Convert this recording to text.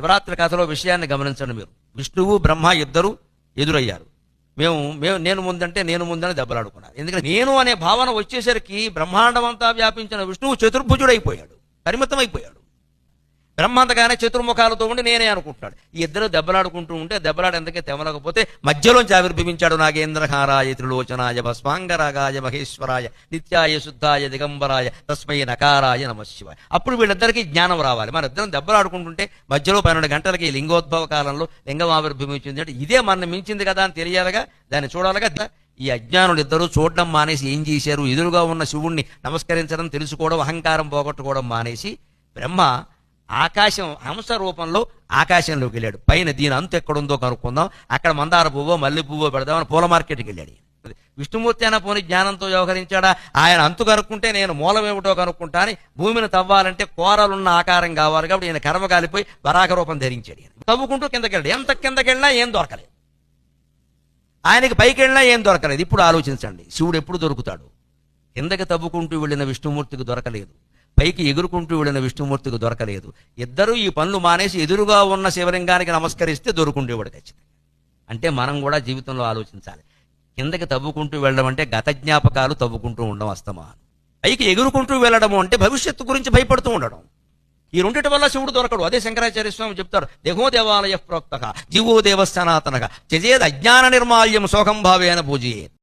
శివరాత్రి కథలో విషయాన్ని గమనించండి మీరు. విష్ణువు బ్రహ్మ ఇద్దరు ఎదురయ్యారు. మేము మేము నేను ముందంటే నేను ముందని దెబ్బలాడుకున్నారు. ఎందుకంటే నేను అనే భావన వచ్చేసరికి బ్రహ్మాండం అంతా వ్యాపించిన విష్ణువు చతుర్భుజుడైపోయాడు. పరిమితం అయిపోయాడు బ్రహ్మంతగానే చతుర్ముఖాలతో ఉండి నేనే అనుకుంటున్నాడు. ఈ ఇద్దరు దెబ్బలాడుకుంటూ ఉంటే దెబ్బలాడ ఎందుకే తెమలకపోతే మధ్యలోంచి ఆవిర్భవించాడు నాగేంద్రహారాయ త్రిలోచనాయ భస్మాంగరాగాయ మహేశ్వరాయ నిత్యాయ శుద్ధాయ దిగంబరాయ తస్మై నకారాయ నమశివాయ అప్పుడు వీళ్ళిద్దరికీ జ్ఞానం రావాలి. మన ఇద్దరం దెబ్బలాడుకుంటుంటే మధ్యలో పన్నెండు గంటలకి లింగోద్భవ కాలంలో లింగం ఆవిర్భవించింది అంటే ఇదే మన మించింది కదా అని తెలియాలిగా? దాన్ని చూడాలిగా? ఈ అజ్ఞానులు ఇద్దరు చూడడం మానేసి ఏం చేశారు? ఎదురుగా ఉన్న శివుణ్ణి నమస్కరించడం తెలుసుకోవడం అహంకారం పోగొట్టుకోవడం మానేసి బ్రహ్మ ఆకాశం హంస రూపంలో ఆకాశంలోకి వెళ్ళాడు. పైన దీని అంత ఎక్కడుందో కనుక్కుందాం. అక్కడ మందార పువ్వో మల్లె పువ్వో పెడదామని పూల మార్కెట్కి వెళ్ళాడు విష్ణుమూర్తి అయినా పోని జ్ఞానంతో వ్యవహరించాడా? ఆయన అంతు కనుక్కుంటే నేను మూలమేమిటో కనుక్కుంటా అని భూమిని తవ్వాలంటే కోరలున్న ఆకారం కావాలి కాబట్టి ఈయన కర్మ కాలిపోయి వరాక రూపం ధరించాడు ఈయన. తవ్వుకుంటూ కిందకెళ్ళాడు ఎంత కిందకెళ్ళినా ఏం దొరకలేదు. ఆయనకి పైకి వెళ్ళినా ఏం దొరకలేదు. ఇప్పుడు ఆలోచించండి. శివుడు ఎప్పుడు దొరుకుతాడు? కిందకి తవ్వుకుంటూ వెళ్ళిన విష్ణుమూర్తికి దొరకలేదు. పైకి ఎగురుకుంటూ వెళ్ళిన విష్ణుమూర్తికి దొరకలేదు. ఇద్దరూ ఈ పనులు మానేసి ఎదురుగా ఉన్న శివలింగానికి నమస్కరిస్తే దొరుకుండేవాడు ఖచ్చితంగా. అంటే మనం కూడా జీవితంలో ఆలోచించాలి. కిందకి తవ్వుకుంటూ వెళ్ళడం అంటే గత జ్ఞాపకాలు తవ్వుకుంటూ ఉండడం అస్తమానం. పైకి ఎగురుకుంటూ వెళ్ళడము అంటే భవిష్యత్తు గురించి భయపడుతూ ఉండడం. ఈ రెండిటి వల్ల శివుడు దొరకడు. అదే శంకరాచార్య స్వామి చెప్తారు. దేహో దేవాలయ ప్రోక్త జీవో దేవ సనాతనగా అజ్ఞాన నిర్మాల్యం శోకం భావేన పూజయేత్.